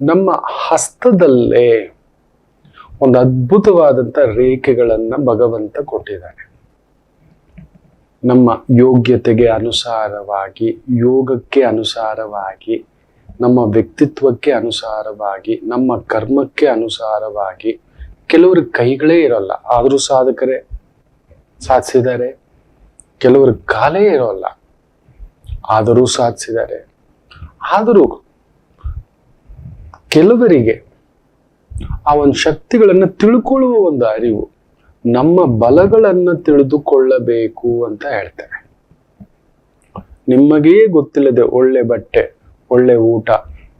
ನಮ್ಮ ಹಸ್ತದಲ್ಲೇ ಒಂದು ಅದ್ಭುತವಾದಂಥ ರೇಖೆಗಳನ್ನ ಭಗವಂತ ಕೊಟ್ಟಿದ್ದಾನೆ ನಮ್ಮ ಯೋಗ್ಯತೆಗೆ ಅನುಸಾರವಾಗಿ, ಯೋಗಕ್ಕೆ ಅನುಸಾರವಾಗಿ, ನಮ್ಮ ವ್ಯಕ್ತಿತ್ವಕ್ಕೆ ಅನುಸಾರವಾಗಿ, ನಮ್ಮ ಕರ್ಮಕ್ಕೆ ಅನುಸಾರವಾಗಿ ಕೆಲವರು ಕೈಗಳೇ ಇರೋಲ್ಲ. ಆದರೂ ಸಾಧಕರೇ ಸಾಧಿಸಿದ್ದಾರೆ. ಕೆಲವರು ಕಾಲೇ ಇರೋಲ್ಲ. ಆದರೂ ಸಾಧಿಸಿದ್ದಾರೆ. ಆದರೂ ಕೆಲವರಿಗೆ ಆ ಒಂದು ಶಕ್ತಿಗಳನ್ನು ತಿಳ್ಕೊಳ್ಳುವ ಒಂದು ಅರಿವು ನಮ್ಮ ಬಲಗಳನ್ನು ತಿಳಿದುಕೊಳ್ಳಬೇಕು ಅಂತ ಹೇಳ್ತಾರೆ ನಿಮಗೇ ಗೊತ್ತಿಲ್ಲದೆ ಒಳ್ಳೆ ಬಟ್ಟೆ, ಒಳ್ಳೆ ಊಟ,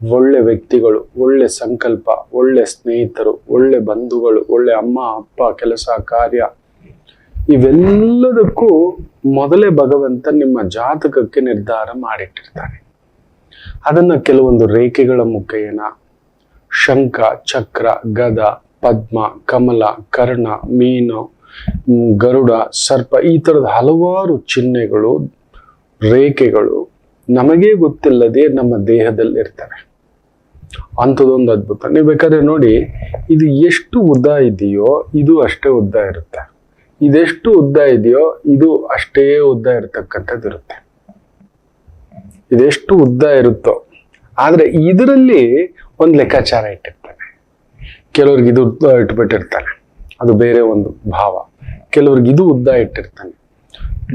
ಒಳ್ಳೆ ವ್ಯಕ್ತಿಗಳು, ಒಳ್ಳೆ ಸಂಕಲ್ಪ, ಒಳ್ಳೆ ಸ್ನೇಹಿತರು, ಒಳ್ಳೆ ಬಂಧುಗಳು, ಒಳ್ಳೆ ಅಮ್ಮ, ಅಪ್ಪ, ಕೆಲಸ, ಕಾರ್ಯ, ಇವೆಲ್ಲದಕ್ಕೂ ಮೊದಲೇ ಭಗವಂತ ನಿಮ್ಮ ಜಾತಕಕ್ಕೆ ನಿರ್ಧಾರ ಮಾಡಿಟ್ಟಿರ್ತಾನೆ. ಅದನ್ನ ಕೆಲವೊಂದು ರೇಖೆಗಳ ಮುಖೇನ ಶಂಖ, ಚಕ್ರ, ಗದ, ಪದ್ಮ, ಕಮಲ, ಕರ್ಣ, ಮೀನು ಗರುಡ, ಸರ್ಪ ಈ ಥರದ ಹಲವಾರು ಚಿಹ್ನೆಗಳು, ರೇಖೆಗಳು ನಮಗೇ ಗೊತ್ತಿಲ್ಲದೆ ನಮ್ಮ ದೇಹದಲ್ಲಿ ಇರ್ತವೆ ಅಂಥದ್ದೊಂದು ಅದ್ಭುತ. ನೀವು ಬೇಕಾದ್ರೆ ನೋಡಿ, ಇದು ಎಷ್ಟು ಉದ್ದ ಇದೆಯೋ ಇದು ಅಷ್ಟೇ ಉದ್ದ ಇರುತ್ತೆ. ಇದೆಷ್ಟು ಉದ್ದ ಇದೆಯೋ ಇದು ಅಷ್ಟೇ ಉದ್ದ ಇರತಕ್ಕಂಥದ್ದು ಇರುತ್ತೆ. ಇದೆಷ್ಟು ಉದ್ದ ಇರುತ್ತೋ. ಆದರೆ ಇದರಲ್ಲಿ ಒಂದು ಲೆಕ್ಕಾಚಾರ ಇಟ್ಟಿರ್ತಾನೆ ಕೆಲವ್ರಿಗೆ ಇದು ಉದ್ದ ಇಟ್ಬಿಟ್ಟಿರ್ತಾನೆ ಅದು ಬೇರೆ ಒಂದು ಭಾವ. ಕೆಲವ್ರಿಗೆ ಇದು ಉದ್ದ ಇಟ್ಟಿರ್ತಾನೆ.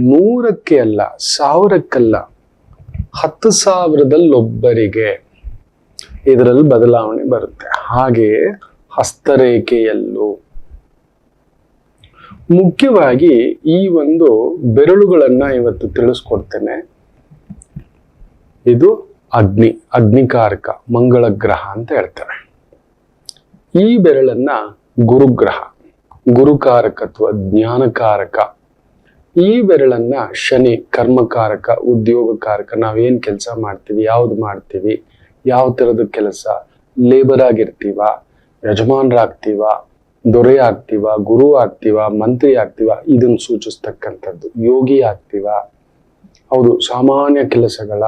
ನೂರಕ್ಕೆ ಅಲ್ಲ, ಸಾವಿರಕ್ಕಲ್ಲ, ಹತ್ತು ಸಾವಿರದಲ್ಲೊಬ್ಬರಿಗೆ ಇದರಲ್ಲಿ ಬದಲಾವಣೆ ಬರುತ್ತೆ. ಹಾಗೆಯೇ ಹಸ್ತರೇಖೆಯಲ್ಲೂ. ಮುಖ್ಯವಾಗಿ ಈ ಒಂದು ಬೆರಳುಗಳನ್ನ ಇವತ್ತು ತಿಳಿಸ್ಕೊಡ್ತೇನೆ. ಇದು ಅಗ್ನಿ, ಅಗ್ನಿಕಾರಕ ಮಂಗಳ ಗ್ರಹ ಅಂತ ಹೇಳ್ತಾರೆ. ಈ ಬೆರಳನ್ನ ಗುರುಗ್ರಹ ಗುರುಕಾರಕತ್ವ ಜ್ಞಾನಕಾರಕ, ಈ ಬೆರಳನ್ನ ಶನಿ, ಕರ್ಮಕಾರಕ, ಉದ್ಯೋಗಕಾರಕ, ನಾವೇನ್ ಕೆಲಸ ಮಾಡ್ತೀವಿ, ಯಾವ್ದು ಮಾಡ್ತೀವಿ, ಯಾವ ಥರದ ಕೆಲಸ ಲೇಬರ್ ಆಗಿರ್ತೀವ, ಯಜಮಾನರಾಗ್ತೀವ, ದೊರೆ ಆಗ್ತೀವ, ಗುರು ಆಗ್ತೀವ, ಮಂತ್ರಿ ಆಗ್ತೀವ ಇದನ್ನ ಸೂಚಿಸ್ತಕ್ಕಂಥದ್ದು. ಯೋಗಿ ಆಗ್ತೀವ. ಹೌದು, ಸಾಮಾನ್ಯ ಕೆಲಸಗಳ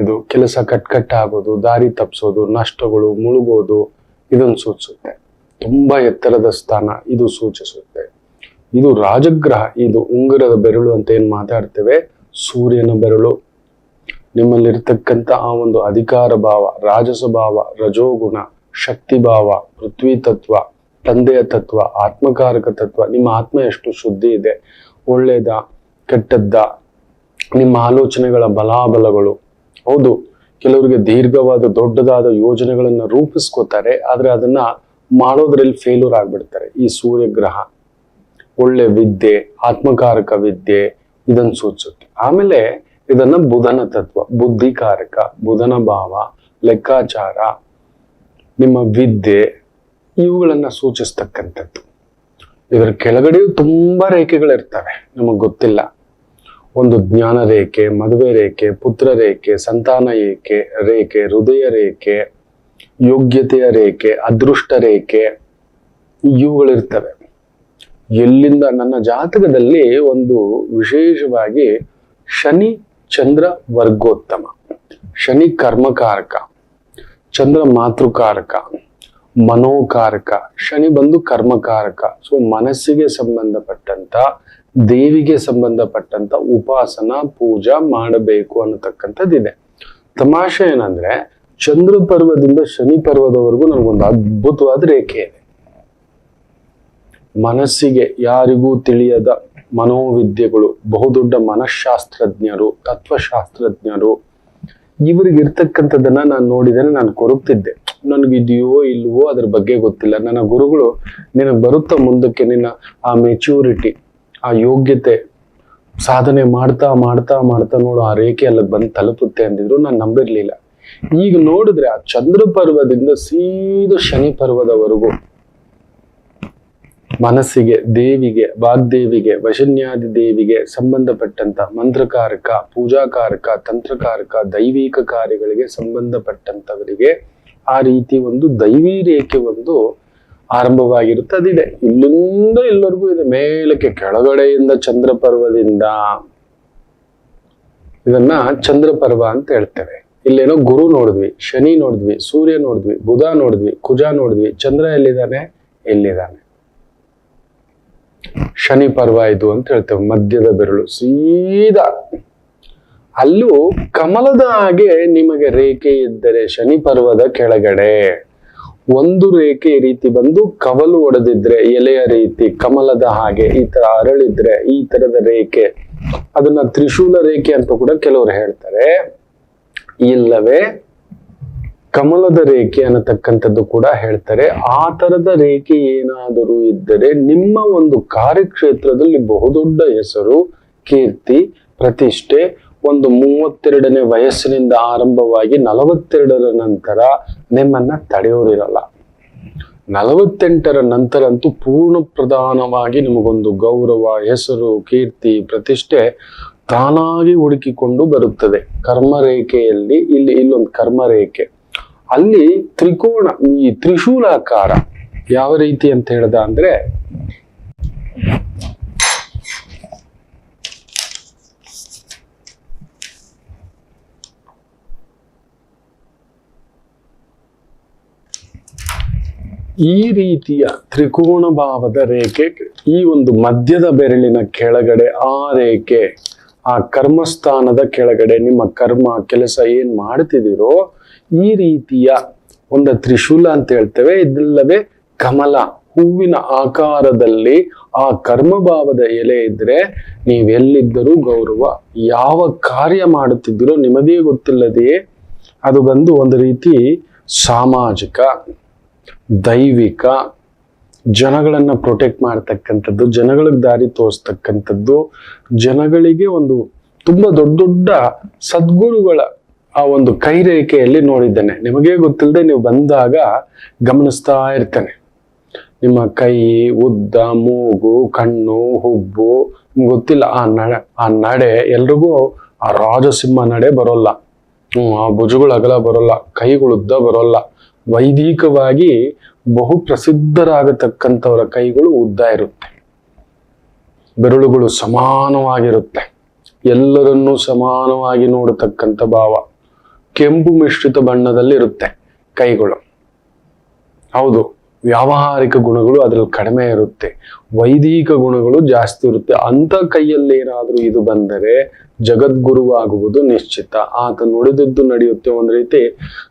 ಇದು ಕೆಲಸ ಕಟ್ಕಟ್ಟಾಗೋದು ದಾರಿ ತಪ್ಪಿಸೋದು ನಷ್ಟಗಳು ಮುಳುಗೋದು, ಇದನ್ನು ಸೂಚಿಸುತ್ತೆ. ತುಂಬಾ ಎತ್ತರದ ಸ್ಥಾನ ಇದು ಸೂಚಿಸುತ್ತೆ. ಇದು ರಾಜಗ್ರಹ, ಇದು ಉಂಗುರದ ಬೆರಳು ಅಂತ ಏನ್ ಮಾತಾಡ್ತೇವೆ? ಸೂರ್ಯನ ಬೆರಳು. ನಿಮ್ಮಲ್ಲಿರ್ತಕ್ಕಂಥ ಆ ಒಂದು ಅಧಿಕಾರ ಭಾವ, ರಾಜಸ ಭಾವ, ರಜೋಗುಣ, ಶಕ್ತಿ ಭಾವ, ಪೃಥ್ವಿ ತತ್ವ, ತಂದೆಯ ತತ್ವ, ಆತ್ಮಕಾರಕ ತತ್ವ, ನಿಮ್ಮ ಆತ್ಮ ಎಷ್ಟು ಶುದ್ಧಿ ಇದೆ ಒಳ್ಳೇದ ಕೆಟ್ಟದ್ದ, ನಿಮ್ಮ ಆಲೋಚನೆಗಳ ಬಲಾಬಲಗಳು ಹೌದು, ಕೆಲವರಿಗೆ ದೀರ್ಘವಾದ ದೊಡ್ಡದಾದ ಯೋಜನೆಗಳನ್ನು ರೂಪಿಸ್ಕೋತಾರೆ, ಆದರೆ ಅದನ್ನ ಮಾಡೋದ್ರಲ್ಲಿ ಫೇಲ್ಯೂರ್ ಆಗ್ಬಿಡ್ತಾರೆ. ಈ ಸೂರ್ಯಗ್ರಹ, ಒಳ್ಳೆ ವಿದ್ಯೆ, ಆತ್ಮಕಾರಕ ವಿದ್ಯೆ, ಇದನ್ನು ಸೂಚಿಸುತ್ತೆ. ಆಮೇಲೆ ಇದನ್ನ ಬುಧನ ತತ್ವ, ಬುದ್ಧಿಕಾರಕ, ಬುಧನ ಭಾವ, ಲೆಕ್ಕಾಚಾರ, ನಿಮ್ಮ ವಿದ್ಯೆ, ಇವುಗಳನ್ನ ಸೂಚಿಸ್ತಕ್ಕಂಥದ್ದು. ಇದರ ಕೆಳಗಡೆಯೂ ತುಂಬಾ ರೇಖೆಗಳಿರ್ತವೆ, ನಮಗೆ ಗೊತ್ತಿಲ್ಲ. ಒಂದು ಜ್ಞಾನ ರೇಖೆ, ಮದುವೆ ರೇಖೆ, ಪುತ್ರ ರೇಖೆ, ಸಂತಾನ ರೇಖೆ ರೇಖೆ, ಹೃದಯ ರೇಖೆ, ಯೋಗ್ಯತೆಯ ರೇಖೆ, ಅದೃಷ್ಟ ರೇಖೆ, ಇವುಗಳಿರ್ತವೆ. ಎಲ್ಲಿಂದ ನನ್ನ ಜಾತಕದಲ್ಲಿ ಒಂದು ವಿಶೇಷವಾಗಿ ಶನಿ ಚಂದ್ರ ವರ್ಗೋತ್ತಮ, ಶನಿ ಕರ್ಮಕಾರಕ, ಚಂದ್ರ ಮಾತೃಕಾರಕ, ಮನೋಕಾರಕ, ಶನಿ ಬಂದು ಕರ್ಮಕಾರಕ. ಸೊ ಮನಸ್ಸಿಗೆ ಸಂಬಂಧಪಟ್ಟಂತ ದೇವಿಗೆ ಸಂಬಂಧಪಟ್ಟಂತ ಉಪಾಸನ, ಪೂಜಾ ಮಾಡಬೇಕು ಅನ್ನತಕ್ಕಂಥದ್ದಿದೆ. ತಮಾಷೆ ಏನಂದ್ರೆ, ಚಂದ್ರ ಪರ್ವದಿಂದ ಶನಿ ಪರ್ವದವರೆಗೂ ನನಗೊಂದು ಅದ್ಭುತವಾದ ರೇಖೆ ಇದೆ. ಮನಸ್ಸಿಗೆ ಯಾರಿಗೂ ತಿಳಿಯದ ಮನೋವಿದ್ಯೆಗಳು, ಬಹುದೊಡ್ಡ ಮನಃಶಾಸ್ತ್ರಜ್ಞರು, ತತ್ವಶಾಸ್ತ್ರಜ್ಞರು ಇವರಿಗೆ ಇರ್ತಕ್ಕಂಥದ್ದನ್ನ ನಾನು ನೋಡಿದ್ದೇನೆ ನಾನು ಕೊರಗ್ತಿದ್ದೆ. ನನಗಿದೆಯೋ ಇಲ್ವೋ ಅದ್ರ ಬಗ್ಗೆ ಗೊತ್ತಿಲ್ಲ. ನನ್ನ ಗುರುಗಳು ನಿನಗೆ ಬರುತ್ತಾ ಮುಂದಕ್ಕೆ ನಿನ್ನ ಆ ಮೆಚ್ಯೂರಿಟಿ ಆ ಯೋಗ್ಯತೆ ಸಾಧನೆ ಮಾಡ್ತಾ ಮಾಡ್ತಾ ಮಾಡ್ತಾ ನೋಡು, ಆ ರೇಖೆ ಅಲ್ಲಿ ಬಂದು ತಲುಪುತ್ತೆ ಅಂದಿದ್ರು ನಾನು ನಂಬಿರ್ಲಿಲ್ಲ. ಈಗ ನೋಡಿದ್ರೆ ಆ ಚಂದ್ರ ಪರ್ವದಿಂದ ಸೀದ ಶನಿ ಪರ್ವದವರೆಗೂ ಮನಸ್ಸಿಗೆ, ದೇವಿಗೆ, ವಾಗ್ದೇವಿಗೆ, ವಶನ್ಯಾದಿ ದೇವಿಗೆ ಸಂಬಂಧಪಟ್ಟಂತ ಮಂತ್ರಕಾರಕ, ಪೂಜಾಕಾರಕ, ತಂತ್ರಕಾರಕ, ದೈವಿಕ ಕಾರ್ಯಗಳಿಗೆ ಸಂಬಂಧಪಟ್ಟಂತವರಿಗೆ ಆ ರೀತಿ ಒಂದು ದೈವಿ ರೇಖೆ ಒಂದು ಆರಂಭವಾಗಿರುತ್ತೆ. ಅದಿದೆ. ಇಲ್ಲಿಂದ ಎಲ್ಲರಿಗೂ ಇದೆ. ಮೇಲಕ್ಕೆ ಕೆಳಗಡೆಯಿಂದ ಚಂದ್ರ ಪರ್ವದಿಂದ ಇದನ್ನ ಚಂದ್ರ ಪರ್ವ ಅಂತ ಹೇಳ್ತೇವೆ. ಇಲ್ಲೇನೋ ಗುರು ನೋಡಿದ್ವಿ, ಶನಿ ನೋಡಿದ್ವಿ, ಸೂರ್ಯ ನೋಡಿದ್ವಿ, ಬುಧ ನೋಡಿದ್ವಿ, ಕುಜ ನೋಡಿದ್ವಿ. ಚಂದ್ರ ಎಲ್ಲಿದ್ದಾನೆ? ಎಲ್ಲಿದ್ದಾನೆ? ಶನಿ ಪರ್ವ ಇದು ಅಂತ ಹೇಳ್ತೇವೆ. ಮಧ್ಯದ ಬೆರಳು, ಸೀದಾ. ಅಲ್ಲೂ ಕಮಲದ ಹಾಗೆ ನಿಮಗೆ ರೇಖೆ ಇದ್ದರೆ ಶನಿ ಪರ್ವದ ಕೆಳಗಡೆ. ಒಂದು ರೇಖೆ ಈ ರೀತಿ ಬಂದು ಕವಲು ಒಡೆದಿದ್ರೆ, ಎಲೆಯ ರೀತಿ, ಕಮಲದ ಹಾಗೆ ಈ ತರ ಅರಳಿದ್ರೆ ಈ ತರದ ರೇಖೆ. ಅದನ್ನ ತ್ರಿಶೂಲ ರೇಖೆ ಅಂತ ಕೂಡ ಕೆಲವರು ಹೇಳ್ತಾರೆ. ಇಲ್ಲವೇ ಕಮಲದ ರೇಖೆ ಅನ್ನತಕ್ಕಂಥದ್ದು ಕೂಡ ಹೇಳ್ತಾರೆ. ಆ ತರದ ರೇಖೆ ಏನಾದರೂ ಇದ್ದರೆ ನಿಮ್ಮ ಒಂದು ಕಾರ್ಯಕ್ಷೇತ್ರದಲ್ಲಿ ಬಹುದೊಡ್ಡ ಹೆಸರು, ಕೀರ್ತಿ, ಪ್ರತಿಷ್ಠೆ ಒಂದು ಮೂವತ್ತೆರಡನೇ ವಯಸ್ಸಿನಿಂದ ಆರಂಭವಾಗಿ ನಲವತ್ತೆರಡರ ನಂತರ ನಿಮ್ಮನ್ನ ತಡೆಯೋರಿರಲ್ಲ ನಲವತ್ತೆಂಟರ ನಂತರ ಅಂತೂ ಪೂರ್ಣ ಪ್ರಧಾನವಾಗಿ ನಿಮಗೊಂದು ಗೌರವ, ಹೆಸರು, ಕೀರ್ತಿ, ಪ್ರತಿಷ್ಠೆ ತಾನಾಗಿ ಹುಡುಕಿಕೊಂಡು ಬರುತ್ತದೆ. ಕರ್ಮರೇಖೆಯಲ್ಲಿ ಇಲ್ಲಿ ಇಲ್ಲೊಂದು ಕರ್ಮರೇಖೆ. ಅಲ್ಲಿ ತ್ರಿಕೋಣ, ಈ ತ್ರಿಶೂಲಾಕಾರ ಯಾವ ರೀತಿ ಅಂತ ಹೇಳ್ದ ಅಂದ್ರೆ ಈ ರೀತಿಯ ತ್ರಿಕೋಣ ಭಾವದ ರೇಖೆ, ಈ ಒಂದು ಮಧ್ಯದ ಬೆರಳಿನ ಕೆಳಗಡೆ ಆ ರೇಖೆ, ಆ ಕರ್ಮಸ್ಥಾನದ ಕೆಳಗಡೆ ನಿಮ್ಮ ಕರ್ಮ, ಕೆಲಸ ಏನ್ ಮಾಡ್ತಿದ್ದೀರೋ, ಈ ರೀತಿಯ ಒಂದು ತ್ರಿಶೂಲ ಅಂತ ಹೇಳ್ತೇವೆ. ಇದಲ್ಲವೇ ಕಮಲ, ಹೂವಿನ ಆಕಾರದಲ್ಲಿ ಆ ಕರ್ಮಭಾವದ ಎಲೆ ಇದ್ರೆ ನೀವೆಲ್ಲಿದ್ದರೂ ಗೌರವ, ಯಾವ ಕಾರ್ಯ ಮಾಡುತ್ತಿದ್ದೀರೋ ನಿಮಗೇ ಗೊತ್ತಿಲ್ಲದೆಯೇ, ಅದು ಬಂದು ಒಂದು ರೀತಿ ಸಾಮಾಜಿಕ ದೈವಿಕ ಜನಗಳನ್ನ ಪ್ರೊಟೆಕ್ಟ್ ಮಾಡ್ತಕ್ಕಂಥದ್ದು, ಜನಗಳಿಗೆ ದಾರಿ ತೋರಿಸ್ತಕ್ಕಂಥದ್ದು, ಜನಗಳಿಗೆ ಒಂದು ತುಂಬ ದೊಡ್ಡ ದೊಡ್ಡ ಸದ್ಗುರುಗಳ ಆ ಒಂದು ಕೈರೇಖೆಯಲ್ಲಿ ನೋಡಿದ್ದೇನೆ. ನಿಮಗೇ ಗೊತ್ತಿಲ್ಲದೆ ನೀವು ಬಂದಾಗ ಗಮನಿಸ್ತಾ ಇರ್ತೇನೆ. ನಿಮ್ಮ ಕೈ, ಉದ್ದ, ಮೂಗು, ಕಣ್ಣು, ಹುಬ್ಬು ನಿಮ್ಗೆ ಗೊತ್ತಿಲ್ಲ, ಆ ನಡೆ ಆ ನಡೆ ಎಲ್ರಿಗೂ ಆ ರಾಜಸಿಂಹ ನಡೆ ಬರೋಲ್ಲ. ಹ್ಞೂ ಆ ಭುಜಗಳು ಅಗಲ ಬರೋಲ್ಲ, ಕೈಗಳು ಉದ್ದ ಬರೋಲ್ಲ. ವೈದಿಕವಾಗಿ ಬಹು ಪ್ರಸಿದ್ಧರಾಗತಕ್ಕಂಥವರ ಕೈಗಳು ಉದ್ದ ಇರುತ್ತೆ. ಬೆರಳುಗಳು ಸಮಾನವಾಗಿರುತ್ತೆ. ಎಲ್ಲರನ್ನೂ ಸಮಾನವಾಗಿ ನೋಡತಕ್ಕಂಥ ಭಾವ ಕೆಂಪು ಮಿಶ್ರಿತ ಬಣ್ಣದಲ್ಲಿ ಇರುತ್ತೆ ಕೈಗಳು. ಹೌದು, ವ್ಯಾವಹಾರಿಕ ಗುಣಗಳು ಅದ್ರಲ್ಲಿ ಕಡಿಮೆ ಇರುತ್ತೆ. ವೈದಿಕ ಗುಣಗಳು ಜಾಸ್ತಿ ಇರುತ್ತೆ. ಅಂತ ಕೈಯಲ್ಲಿ ಏನಾದರೂ ಇದು ಬಂದರೆ ಜಗದ್ಗುರುವಾಗುವುದು ನಿಶ್ಚಿತ. ಆತ ನುಡಿದದ್ದು ನಡೆಯುತ್ತೆ ಒಂದ್ ರೀತಿ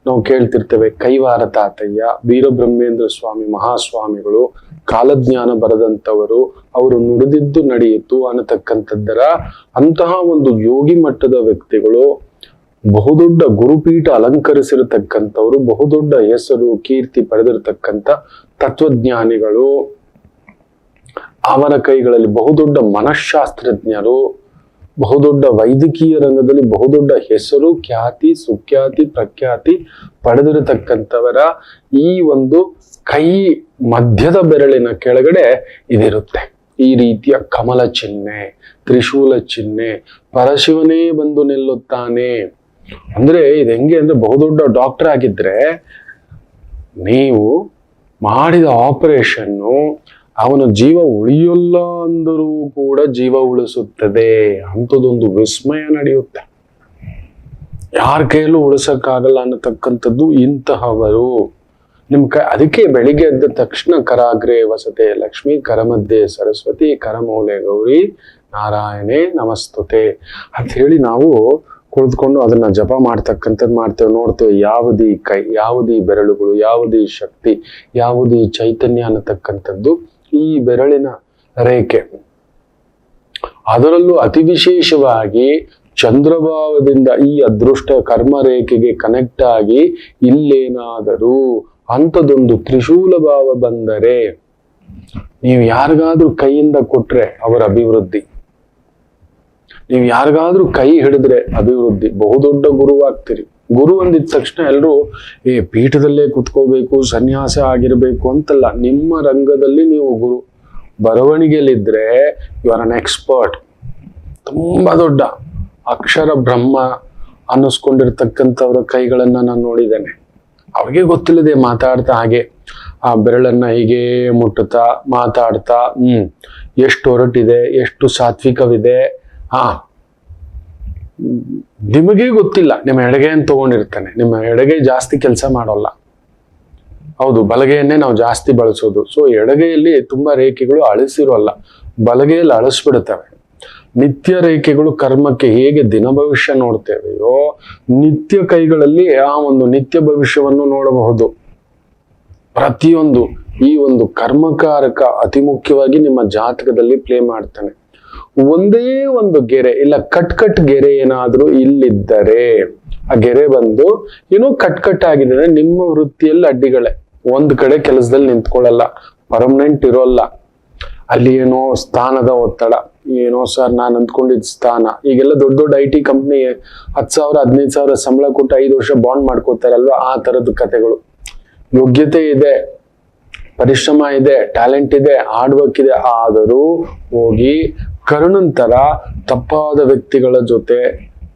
ನಾವು ಕೇಳ್ತಿರ್ತೇವೆ, ಕೈವಾರ ತಾತಯ್ಯ, ವೀರಬ್ರಹ್ಮೇಂದ್ರ ಸ್ವಾಮಿ ಮಹಾಸ್ವಾಮಿಗಳು, ಕಾಲಜ್ಞಾನ ಬರೆದಂಥವರು, ಅವರು ನುಡಿದಿದ್ದು ನಡೆಯಿತು ಅನ್ನತಕ್ಕಂಥದ್ದರ ಅಂತಹ ಒಂದು ಯೋಗಿ ಮಟ್ಟದ ವ್ಯಕ್ತಿಗಳು, ಬಹುದೊಡ್ಡ ಗುರುಪೀಠ ಅಲಂಕರಿಸಿರತಕ್ಕಂಥವ್ರು, ಬಹುದೊಡ್ಡ ಹೆಸರು, ಕೀರ್ತಿ ಪಡೆದಿರತಕ್ಕಂಥ ತತ್ವಜ್ಞಾನಿಗಳು ಅವರ ಕೈಗಳಲ್ಲಿ ಬಹುದೊಡ್ಡ ಮನಃಶಾಸ್ತ್ರಜ್ಞರು ಬಹುದೊಡ್ಡ ವೈದ್ಯಕೀಯ ರಂಗದಲ್ಲಿ ಬಹುದೊಡ್ಡ ಹೆಸರು, ಖ್ಯಾತಿ, ಸುಖ್ಯಾತಿ, ಪ್ರಖ್ಯಾತಿ ಪಡೆದಿರತಕ್ಕಂಥವರ ಈ ಒಂದು ಕೈ ಮಧ್ಯದ ಬೆರಳಿನ ಕೆಳಗಡೆ ಇದಿರುತ್ತೆ. ಈ ರೀತಿಯ ಕಮಲ ಚಿಹ್ನೆ, ತ್ರಿಶೂಲ ಚಿಹ್ನೆ, ಪರಶಿವನೇ ಬಂದು ನಿಲ್ಲುತ್ತಾನೆ. ಅಂದ್ರೆ ಇದು ಹೆಂಗೆ ಅಂದ್ರೆ ಬಹುದೊಡ್ಡ ಡಾಕ್ಟರ್ ಆಗಿದ್ರೆ ನೀವು ಮಾಡಿದ ಆಪರೇಷನ್ನು ಅವನ ಜೀವ ಉಳಿಯಲ್ಲ ಅಂದರೂ ಕೂಡ ಜೀವ ಉಳಿಸುತ್ತದೆ ಅಂಥದ್ದೊಂದು ವಿಸ್ಮಯ ನಡೆಯುತ್ತೆ. ಯಾರ ಕೈಯಲ್ಲೂ ಉಳಿಸಕ್ಕಾಗಲ್ಲ ಅನ್ನತಕ್ಕಂಥದ್ದು ಇಂತಹವರು. ನಿಮ್ ಕ, ಅದಕ್ಕೆ ಬೆಳಿಗ್ಗೆ ಎದ್ದ ತಕ್ಷಣ ಕರಾಗ್ರೆ ವಸತೆ, ಲಕ್ಷ್ಮಿ, ಕರಮಧ್ಯೆ, ಸರಸ್ವತಿ ಕರಮೌಲೆ ಗೌರಿ, ನಾರಾಯಣೇ, ನಮಸ್ತುತೆ ಅಂತ ಹೇಳಿ ನಾವು ಕುಳಿತುಕೊಂಡು ಅದನ್ನ ಜಪ ಮಾಡ್ತಕ್ಕಂಥದ್ದು ಮಾಡ್ತೇವೆ. ನೋಡ್ತೇವೆ ಯಾವುದೀ ಕೈ, ಯಾವುದೀ ಬೆರಳುಗಳು, ಯಾವುದೀ ಶಕ್ತಿ, ಯಾವುದೀ ಚೈತನ್ಯ ಅನ್ನತಕ್ಕಂಥದ್ದು ಈ ಬೆರಳಿನ ರೇಖೆ. ಅದರಲ್ಲೂ ಅತಿ ವಿಶೇಷವಾಗಿ ಚಂದ್ರಭಾವದಿಂದ ಈ ಅದೃಷ್ಟ ಕರ್ಮ ರೇಖೆಗೆ ಕನೆಕ್ಟ್ ಆಗಿ ಇಲ್ಲೇನಾದರೂ ಅಂಥದೊಂದು ತ್ರಿಶೂಲ ಭಾವ ಬಂದರೆ ನೀವು ಯಾರಿಗಾದ್ರೂ ಕೈಯಿಂದ ಕೊಟ್ರೆ ಅವರ ಅಭಿವೃದ್ಧಿ. ನೀವು ಯಾರಿಗಾದ್ರೂ ಕೈ ಹಿಡಿದ್ರೆ ಅಭಿವೃದ್ಧಿ. ಬಹುದೊಡ್ಡ ಗುರುವಾಗ್ತೀರಿ. ಗುರು ಅಂದಿದ ತಕ್ಷಣ ಎಲ್ಲರೂ ಏ, ಪೀಠದಲ್ಲೇ ಕುತ್ಕೋಬೇಕು, ಸನ್ಯಾಸ ಆಗಿರಬೇಕು ಅಂತಲ್ಲ, ನಿಮ್ಮ ರಂಗದಲ್ಲಿ ನೀವು ಗುರು. ಬರವಣಿಗೆಯಲ್ಲಿದ್ದರೆ ಯು ಆರ್ ಅನ್ ಎಕ್ಸ್ಪರ್ಟ್ ತುಂಬ ದೊಡ್ಡ ಅಕ್ಷರ ಬ್ರಹ್ಮ ಅನ್ನಿಸ್ಕೊಂಡಿರ್ತಕ್ಕಂಥವ್ರ ಕೈಗಳನ್ನು ನಾನು ನೋಡಿದ್ದೇನೆ. ಅವ್ರಿಗೆ ಗೊತ್ತಿಲ್ಲದೆ ಮಾತಾಡ್ತಾ ಹಾಗೆ, ಆ ಬೆರಳನ್ನ ಹೀಗೆ ಮುಟ್ಟುತ್ತಾ ಮಾತಾಡ್ತಾ, ಹ್ಮ್, ಎಷ್ಟು ಹೊರಟಿದೆ ಎಷ್ಟು ಸಾತ್ವಿಕವಿದೆ. ಹಾ ನಿಮಗೇ ಗೊತ್ತಿಲ್ಲ, ನಿಮ್ಮ ಎಡಗೈಯನ್ನು ತಗೊಂಡಿರ್ತಾನೆ, ನಿಮ್ಮ ಎಡಗೆ ಜಾಸ್ತಿ ಕೆಲಸ ಮಾಡೋಲ್ಲ. ಹೌದು, ಬಲಗೆಯನ್ನೇ ನಾವು ಜಾಸ್ತಿ ಬಳಸೋದು. ಸೊ ಎಡಗೆಯಲ್ಲಿ ತುಂಬಾ ರೇಖೆಗಳು ಅಳಿಸಿರೋಲ್ಲ, ಬಲಗೆಯಲ್ಲಿ ಅಳಿಸ್ಬಿಡುತ್ತವೆ. ನಿತ್ಯ ರೇಖೆಗಳು ಕರ್ಮಕ್ಕೆ ಹೇಗೆ ದಿನ ಭವಿಷ್ಯ ನೋಡ್ತೇವೆಯೋ, ನಿತ್ಯ ಕೈಗಳಲ್ಲಿ ಆ ಒಂದು ನಿತ್ಯ ಭವಿಷ್ಯವನ್ನು ನೋಡಬಹುದು. ಪ್ರತಿಯೊಂದು ಈ ಒಂದು ಕರ್ಮಕಾರಕ ಅತಿ ಮುಖ್ಯವಾಗಿ ನಿಮ್ಮ ಜಾತಕದಲ್ಲಿ ಪ್ಲೇ ಮಾಡ್ತಾನೆ. ಒಂದೇ ಒಂದು ಗೆರೆ ಇಲ್ಲ ಕಟ್ ಕಟ್ ಗೆರೆ ಏನಾದ್ರೂ ಇಲ್ಲಿದ್ದರೆ ಆ ಗೆರೆ ಬಂದು ಏನೋ ಕಟ್ ಕಟ್ ಆಗಿದೆ ನಿಮ್ಮ ವೃತ್ತಿಯಲ್ಲಿ ಅಡ್ಡಿಗಳೇ. ಒಂದ್ ಕಡೆ ಕೆಲಸದಲ್ಲಿ ನಿಂತ್ಕೊಳ್ಳಲ್ಲ ಪರ್ಮನೆಂಟ್ ಇರೋಲ್ಲ. ಅಲ್ಲಿ ಏನೋ ಸ್ಥಾನದ ಒತ್ತಡ, ಏನೋ ಸರ್ ನಾನು ಅಂದ್ಕೊಂಡಿದ್ದ ಸ್ಥಾನ. ಈಗೆಲ್ಲ ದೊಡ್ಡ ದೊಡ್ಡ ಐ ಟಿ ಕಂಪ್ನಿ ಹತ್ತು ಸಾವಿರ, ಹದಿನೈದು ಸಾವಿರ ಸಂಬಳ ಕೊಟ್ಟು ಐದು ವರ್ಷ ಬಾಂಡ್ ಮಾಡ್ಕೋತಾರಲ್ವಾ ಆ ತರದ ಕಥೆಗಳು. ಯೋಗ್ಯತೆ ಇದೆ, ಪರಿಶ್ರಮ ಇದೆ, ಟ್ಯಾಲೆಂಟ್ ಇದೆ, ಹಾರ್ಡ್ ವರ್ಕ್ ಇದೆ, ಆದರೂ ಹೋಗಿ ಕರುಣಂತರ ತಪ್ಪಾದ ವ್ಯಕ್ತಿಗಳ ಜೊತೆ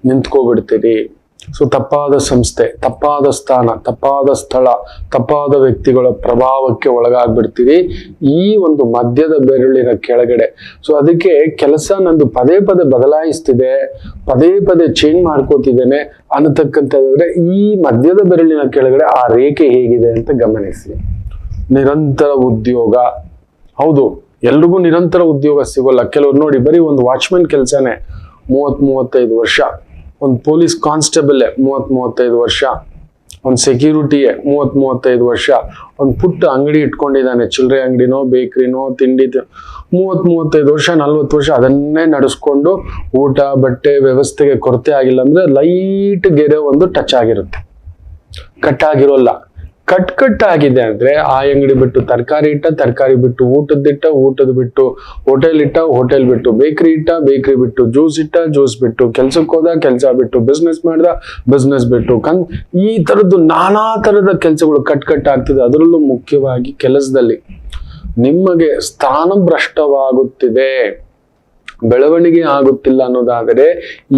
ನಿಂತ್ಕೋಬಿಡ್ತೀರಿ. ಸೊ ತಪ್ಪಾದ ಸಂಸ್ಥೆ, ತಪ್ಪಾದ ಸ್ಥಾನ, ತಪ್ಪಾದ ಸ್ಥಳ, ತಪ್ಪಾದ ವ್ಯಕ್ತಿಗಳ ಪ್ರಭಾವಕ್ಕೆ ಒಳಗಾಗ್ಬಿಡ್ತೀರಿ. ಈ ಒಂದು ಮಧ್ಯದ ಬೆರಳಿನ ಕೆಳಗಡೆ. ಸೊ ಅದಕ್ಕೆ ಕೆಲಸ ನಂದು ಪದೇ ಪದೇ ಬದಲಾಯಿಸ್ತಿದೆ, ಪದೇ ಪದೇ ಚೇಂಜ್ ಮಾಡ್ಕೋತಿದ್ದೇನೆ ಅನ್ನತಕ್ಕಂಥದ್ದಾದ್ರೆ ಈ ಮಧ್ಯದ ಬೆರಳಿನ ಕೆಳಗಡೆ ಆ ರೇಖೆ ಹೇಗಿದೆ ಅಂತ ಗಮನಿಸಿ. ನಿರಂತರ ಉದ್ಯೋಗ. ಹೌದು ಎಲ್ರಿಗೂ ನಿರಂತರ ಉದ್ಯೋಗ ಸಿಗೋಲ್ಲ. ಕೆಲವ್ರು ನೋಡಿ ಬರೀ ಒಂದು ವಾಚ್ಮನ್ ಕೆಲಸನೇ ಮೂವತ್ ಮೂವತ್ತೈದು ವರ್ಷ, ಒಂದು ಪೊಲೀಸ್ ಕಾನ್ಸ್ಟೇಬಲ್ ಮೂವತ್ ಮೂವತ್ತೈದು ವರ್ಷ, ಒಂದು ಸೆಕ್ಯೂರಿಟಿಯೇ ಮೂವತ್ ಮೂವತ್ತೈದು ವರ್ಷ, ಒಂದು ಪುಟ್ಟ ಅಂಗಡಿ ಇಟ್ಕೊಂಡಿದ್ದಾನೆ. ಚಿಲ್ಲರೆ ಅಂಗಡಿನೋ, ಬೇಕ್ರಿನೋ, ತಿಂಡಿ ತಿ- ಮೂವತ್ ಮೂವತ್ತೈದು ವರ್ಷ, ನಲ್ವತ್ತು ವರ್ಷ ಅದನ್ನೇ ನಡೆಸ್ಕೊಂಡು ಊಟ, ಬಟ್ಟೆ ವ್ಯವಸ್ಥೆಗೆ ಕೊರತೆ ಆಗಿಲ್ಲ ಅಂದ್ರೆ ಲೈಟ್ ಗೆರೆ ಒಂದು ಟಚ್ ಆಗಿರುತ್ತೆ. ಕಟ್ ಆಗಿರೋಲ್ಲ. ಕಟ್ ಕಟ್ ಆಗಿದೆ ಅಂದ್ರೆ ಆ ಅಂಗಡಿ ಬಿಟ್ಟು ತರಕಾರಿ ಇಟ್ಟ ತರಕಾರಿ ಬಿಟ್ಟು ಊಟದಿಟ್ಟ ಊಟದ ಬಿಟ್ಟು ಹೋಟೆಲ್ ಇಟ್ಟ ಹೋಟೆಲ್ ಬಿಟ್ಟು ಬೇಕರಿ ಇಟ್ಟ ಬೇಕರಿ ಬಿಟ್ಟು ಜ್ಯೂಸ್ ಇಟ್ಟ ಜ್ಯೂಸ್ ಬಿಟ್ಟು ಕೆಲ್ಸಕ್ಕೆ ಹೋದ ಕೆಲಸ ಬಿಟ್ಟು ಬಿಸ್ನೆಸ್ ಮಾಡ್ದ ಬಿಸ್ನೆಸ್ ಬಿಟ್ಟು ಕನ್ ಈ ತರದ್ದು ನಾನಾ ತರದ ಕೆಲಸಗಳು ಕಟ್ ಕಟ್ ಆಗ್ತಿದೆ ಅದರಲ್ಲೂ ಮುಖ್ಯವಾಗಿ ಕೆಲಸದಲ್ಲಿ ನಿಮಗೆ ಸ್ಥಾನಭ್ರಷ್ಟವಾಗುತ್ತಿದೆ. ಬೆಳವಣಿಗೆ ಆಗುತ್ತಿಲ್ಲ ಅನ್ನೋದಾದರೆ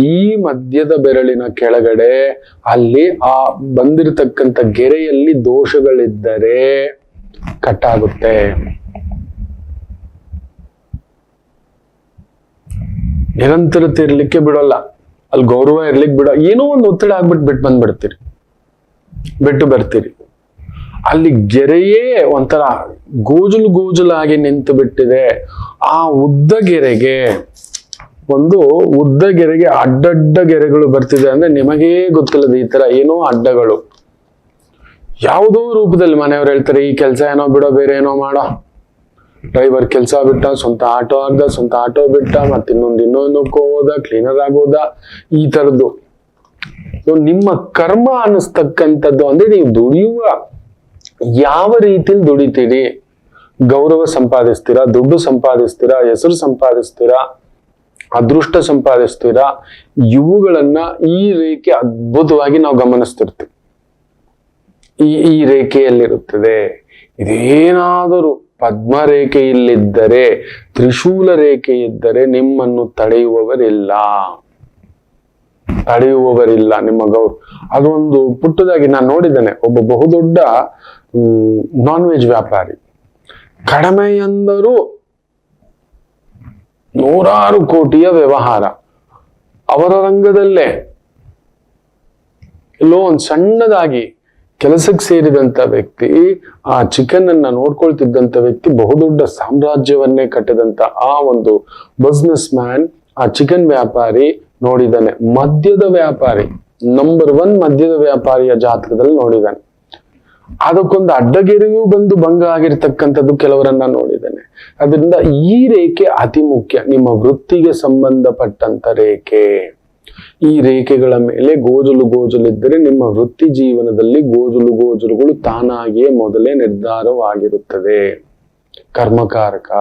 ಈ ಮಧ್ಯದ ಬೆರಳಿನ ಕೆಳಗಡೆ ಅಲ್ಲಿ ಆ ಬಂದಿರತಕ್ಕಂಥ ಗೆರೆಯಲ್ಲಿ ದೋಷಗಳಿದ್ದರೆ ಕಟ್ಟಾಗುತ್ತೆ. ನಿರಂತರತೆ ಇರ್ಲಿಕ್ಕೆ ಬಿಡೋಲ್ಲ. ಅಲ್ಲಿ ಗೌರವ ಇರ್ಲಿಕ್ಕೆ ಬಿಡ ಏನೋ ಒಂದು ಒತ್ತಡ ಆಗ್ಬಿಟ್ಟು ಬಿಟ್ಟು ಬಂದ್ಬಿಡ್ತೀರಿ. ಬಿಟ್ಟು ಬರ್ತೀರಿ. ಅಲ್ಲಿ ಗೆರೆಯೇ ಒಂಥರ ಗೋಜುಲು ಗೂಜಲಾಗಿ ನಿಂತು ಬಿಟ್ಟಿದೆ ಆ ಉದ್ದ ಗೆರೆಗೆ ಒಂದು ಉದ್ದ ಗೆರೆಗೆ ಅಡ್ಡಡ್ಡ ಗೆರೆಗಳು ಬರ್ತಿದೆ ಅಂದ್ರೆ ನಿಮಗೇ ಗೊತ್ತಿಲ್ಲದ ಈ ತರ ಏನೋ ಅಡ್ಡಗಳು. ಯಾವುದೋ ರೂಪದಲ್ಲಿ ಮನೆಯವ್ರು ಹೇಳ್ತಾರೆ, ಈ ಕೆಲಸ ಏನೋ ಬಿಡೋ, ಬೇರೆ ಏನೋ ಮಾಡೋ. ಡ್ರೈವರ್ ಕೆಲಸ ಬಿಟ್ಟ, ಸ್ವಂತ ಆಟೋ ಆಗ್ದ, ಸ್ವಂತ ಆಟೋ ಬಿಟ್ಟ, ಮತ್ತೆ ಇನ್ನೊಂದು ಇನ್ನೊಂದಕ್ಕೂ ಹೋದ ಕ್ಲೀನರ್ ಆಗೋದ, ಈ ತರದ್ದು. ನಿಮ್ಮ ಕರ್ಮ ಅನ್ನಿಸ್ತಕ್ಕಂಥದ್ದು ಅಂದ್ರೆ ನೀವು ದುಡಿಯುವ. ಯಾವ ರೀತಿಲಿ ದುಡಿತೀರಿ? ಗೌರವ ಸಂಪಾದಿಸ್ತೀರಾ, ದುಡ್ಡು ಸಂಪಾದಿಸ್ತೀರಾ, ಹೆಸರು ಸಂಪಾದಿಸ್ತೀರಾ, ಅದೃಷ್ಟ ಸಂಪಾದಿಸ್ತೀರಾ, ಇವುಗಳನ್ನ ಈ ರೇಖೆ ಅದ್ಭುತವಾಗಿ ನಾವು ಗಮನಿಸ್ತಿರ್ತೀವಿ. ಈ ಈ ರೇಖೆಯಲ್ಲಿರುತ್ತದೆ. ಇದೇನಾದರೂ ಪದ್ಮ ರೇಖೆಯಲ್ಲಿದ್ದರೆ ತ್ರಿಶೂಲ ರೇಖೆ ಇದ್ದರೆ ನಿಮ್ಮನ್ನು ತಡೆಯುವವರಿಲ್ಲ. ತಡೆಯುವವರಿಲ್ಲ ನಿಮ್ಮ ಗೌರವ ಅದೊಂದು ಪುಟ್ಟದಾಗಿ ನಾನು ನೋಡಿದ್ದೇನೆ. ಒಬ್ಬ ಬಹುದೊಡ್ಡ ನಾನ್ ವೆಜ್ ವ್ಯಾಪಾರಿ. ಕಡಿಮೆ ಎಂದರೂ ನೂರಾರು ಕೋಟಿಯ ವ್ಯವಹಾರ. ಅವರ ರಂಗದಲ್ಲೇ ಎಲ್ಲೋ ಒಂದು ಸಣ್ಣದಾಗಿ ಕೆಲಸಕ್ಕೆ ಸೇರಿದಂಥ ವ್ಯಕ್ತಿ, ಆ ಚಿಕನ್ ಅನ್ನ ನೋಡ್ಕೊಳ್ತಿದ್ದಂಥ ವ್ಯಕ್ತಿ, ಬಹುದೊಡ್ಡ ಸಾಮ್ರಾಜ್ಯವನ್ನೇ ಕಟ್ಟಿದಂತ ಆ ಒಂದು ಬಿಸ್ನೆಸ್ ಮ್ಯಾನ್ ಆ ಚಿಕನ್ ವ್ಯಾಪಾರಿ ನೋಡಿದ್ದಾನೆ. ಮದ್ಯದ ವ್ಯಾಪಾರಿ ನಂಬರ್ ಒನ್ ಮದ್ಯದ ವ್ಯಾಪಾರಿಯ ಜಾತಕದಲ್ಲಿ ನೋಡಿದ್ದಾನೆ. ಅದಕ್ಕೊಂದು ಅಡ್ಡಗೆರೆಯೂ ಬಂದು ಭಂಗ ಆಗಿರ್ತಕ್ಕಂಥದ್ದು ಕೆಲವರನ್ನ ನೋಡಿದ್ದೇನೆ. ಅದರಿಂದ ಈ ರೇಖೆ ಅತಿ ಮುಖ್ಯ. ನಿಮ್ಮ ವೃತ್ತಿಗೆ ಸಂಬಂಧಪಟ್ಟಂತ ರೇಖೆ. ಈ ರೇಖೆಗಳ ಮೇಲೆ ಗೋಜಲು ಗೋಜಲಿದ್ದರೆ ನಿಮ್ಮ ವೃತ್ತಿ ಜೀವನದಲ್ಲಿ ಗೋಜಲು ಗೋಜಲುಗಳು ತಾನಾಗಿಯೇ ಮೊದಲೇ ನಿರ್ಧಾರವಾಗಿರುತ್ತದೆ. ಕರ್ಮಕಾರಕ.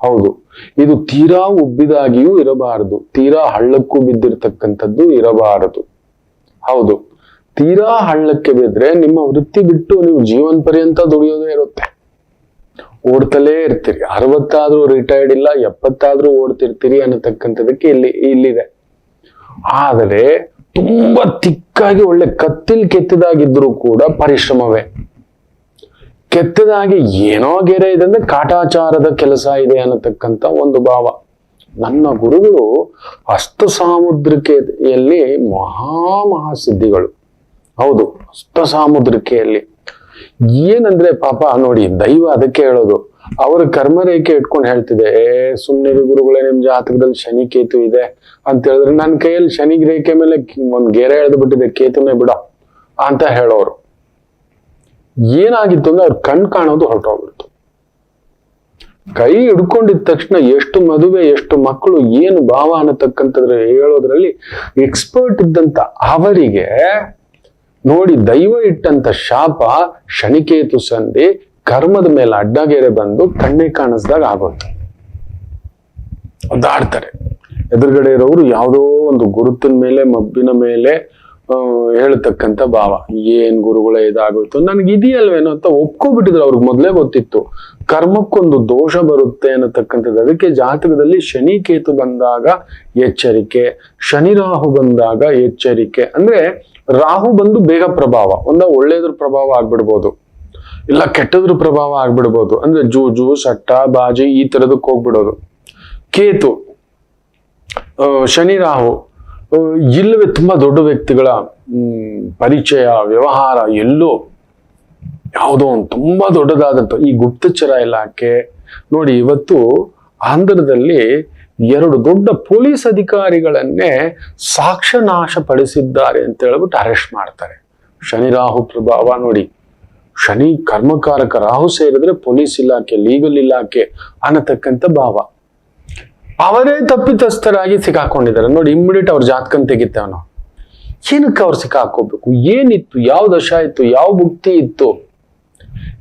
ಹೌದು. ಇದು ತೀರಾ ಉಬ್ಬಿದಾಗಿಯೂ ಇರಬಾರದು. ತೀರಾ ಹಳ್ಳಕ್ಕೂ ಬಿದ್ದಿರ್ತಕ್ಕಂಥದ್ದು ಇರಬಾರದು. ಹೌದು. ತೀರಾ ಹಳ್ಳಕ್ಕೆ ಬಿದ್ರೆ ನಿಮ್ಮ ವೃತ್ತಿ ಬಿಟ್ಟು ನೀವು ಜೀವನ ಪರ್ಯಂತ ದುಡಿಯೋದೇ ಇರುತ್ತೆ. ಓಡ್ತಲೇ ಇರ್ತೀರಿ. ಅರವತ್ತಾದ್ರೂ ರಿಟೈರ್ಡ್ ಇಲ್ಲ, ಎಪ್ಪತ್ತಾದ್ರೂ ಓಡ್ತಿರ್ತೀರಿ ಅನ್ನತಕ್ಕಂಥದಕ್ಕೆ ಇಲ್ಲಿ, ಇಲ್ಲಿದೆ. ಆದರೆ ತುಂಬಾ ತಿಕ್ಕಾಗಿ ಒಳ್ಳೆ ಕತ್ತಿಲ್ ಕೆತ್ತದಾಗಿದ್ರು ಕೂಡ ಪರಿಶ್ರಮವೇ. ಕೆತ್ತದಾಗಿ ಏನೋ ಗೆರೆ ಇದೆ ಅಂದ್ರೆ ಕಾಟಾಚಾರದ ಕೆಲಸ ಇದೆ ಅನ್ನತಕ್ಕಂಥ ಒಂದು ಭಾವ. ನನ್ನ ಗುರುಗಳು ಅಷ್ಟು ಸಾಮುದ್ರಿಕೆಯಲ್ಲಿ ಮಹಾ ಮಹಾಸಿದ್ಧಿಗಳು. ಹೌದು. ಸಾಮುದ್ರಿಕೆಯಲ್ಲಿ. ಏನಂದ್ರೆ ಪಾಪ, ನೋಡಿ, ದೈವ ಅದಕ್ಕೆ ಹೇಳೋದು. ಅವರ ಕರ್ಮರೇಖೆ ಇಟ್ಕೊಂಡು ಹೇಳ್ತಿದೆ, ಏ ಸುಮ್ಮನೆ ಗುರುಗಳೇ, ನಿಮ್ ಜಾತಕದಲ್ಲಿ ಶನಿ ಕೇತು ಇದೆ. ಅಂತ ಹೇಳಿದ್ರೆ ನನ್ನ ಕೈಯಲ್ಲಿ ಶನಿ ರೇಖೆ ಮೇಲೆ ಒಂದ್ ಗೆರೆ ಎಳೆದು ಬಿಟ್ಟಿದೆ, ಕೇತುನೇ ಬಿಡ. ಅಂತ ಹೇಳೋರು. ಏನಾಗಿತ್ತು ಅಂದ್ರೆ, ಅವ್ರ ಕಣ್ ಕಾಣೋದು ಹೊರಟೋಗ್ಬಿಡ್ತು. ಕೈ ಹಿಡ್ಕೊಂಡಿದ ತಕ್ಷಣ ಎಷ್ಟು ಮದುವೆ, ಎಷ್ಟು ಮಕ್ಕಳು, ಏನು ಭಾವ ಅನ್ನತಕ್ಕಂಥದ್ರ ಹೇಳೋದ್ರಲ್ಲಿ ಎಕ್ಸ್ಪರ್ಟ್ ಇದ್ದಂತ ಅವರಿಗೆ ನೋಡಿ ದೈವ ಇಟ್ಟಂತ ಶಾಪ ಶನಿಕೇತು ಸಂಧಿ ಕರ್ಮದ ಮೇಲೆ ಅಡ್ಡಗೆರೆ ಬಂದು ಕಣ್ಣೆ ಕಾಣಿಸ್ದಾಗ ಆಗೋಯ್ತು. ಒದ್ದಾಡ್ತಾರೆ ಎದುರುಗಡೆ ಇರೋರು ಯಾವುದೋ ಒಂದು ಗುರುತಿನ ಮೇಲೆ, ಮಬ್ಬಿನ ಮೇಲೆ ಹೇಳ್ತಕ್ಕಂಥ ಭಾವ. ಏನ್ ಗುರುಗಳೇ ಇದಾಗೋಯ್ತು? ನನಗೆ ಇದೆಯಲ್ವೇನೋ ಅಂತ ಒಪ್ಕೊಬಿಟ್ಟಿದ್ರು ಅವ್ರಿಗೆ ಮೊದಲೇ ಗೊತ್ತಿತ್ತು. ಕರ್ಮಕ್ಕೊಂದು ದೋಷ ಬರುತ್ತೆ ಅನ್ನತಕ್ಕಂಥದ್ದು. ಅದಕ್ಕೆ ಜಾತಕದಲ್ಲಿ ಶನಿ ಕೇತು ಬಂದಾಗ ಎಚ್ಚರಿಕೆ ಶನಿ ರಾಹು ಬಂದಾಗ ಎಚ್ಚರಿಕೆ. ಅಂದ್ರೆ ರಾಹು ಬಂದು ಬೇಗ ಪ್ರಭಾವ, ಒಂದ ಒಳ್ಳೇದ್ರ ಪ್ರಭಾವ ಆಗ್ಬಿಡ್ಬೋದು. ಇಲ್ಲ ಕೆಟ್ಟದ್ರ ಪ್ರಭಾವ ಆಗ್ಬಿಡ್ಬೋದು. ಅಂದ್ರೆ ಜೂಜು, ಸಟ್ಟ, ಬಾಜಿ ಈ ತರದಕ್ಕೆ ಹೋಗ್ಬಿಡೋದು. ಕೇತು ಶನಿ, ರಾಹು ಇಲ್ಲವೇ ತುಂಬಾ ದೊಡ್ಡ ವ್ಯಕ್ತಿಗಳ ಪರಿಚಯ, ವ್ಯವಹಾರ, ಎಲ್ಲೋ ಯಾವುದೋ ಒಂದು ತುಂಬಾ ದೊಡ್ಡದಾದಂತ ಈ ಗುಪ್ತಚರ ಇಲಾಖೆ ನೋಡಿ ಇವತ್ತು ಆಂಧ್ರದಲ್ಲಿ ಎರಡು ದೊಡ್ಡ ಪೊಲೀಸ್ ಅಧಿಕಾರಿಗಳನ್ನೇ ಸಾಕ್ಷ್ಯನಾಶ ಪಡಿಸಿದ್ದಾರೆ ಅಂತ ಹೇಳ್ಬಿಟ್ಟು ಅರೆಸ್ಟ್ ಮಾಡ್ತಾರೆ. ಶನಿ ರಾಹು ಪ್ರಭಾವ ನೋಡಿ. ಶನಿ ಕರ್ಮಕಾರಕ ರಾಹು ಸೇರಿದ್ರೆ ಪೊಲೀಸ್ ಇಲಾಖೆ ಲೀಗಲ್ ಇಲಾಖೆ ಅನ್ನತಕ್ಕಂಥ ಭಾವ. ಅವರೇ ತಪ್ಪಿತಸ್ಥರಾಗಿ ಸಿಕ್ಕಾಕೊಂಡಿದ್ದಾರೆ. ನೋಡಿ ಇಮ್ಮಿಡಿಯೇಟ್ ಅವ್ರ ಜಾತಕನ್ ತೆಗಿತೇವೆ ಏನಕ್ಕೆ ಅವ್ರು ಸಿಕ್ಕಾಕೋಬೇಕು ಏನಿತ್ತು? ಯಾವ ದಶ ಇತ್ತು? ಯಾವ ಭುಕ್ತಿ ಇತ್ತು?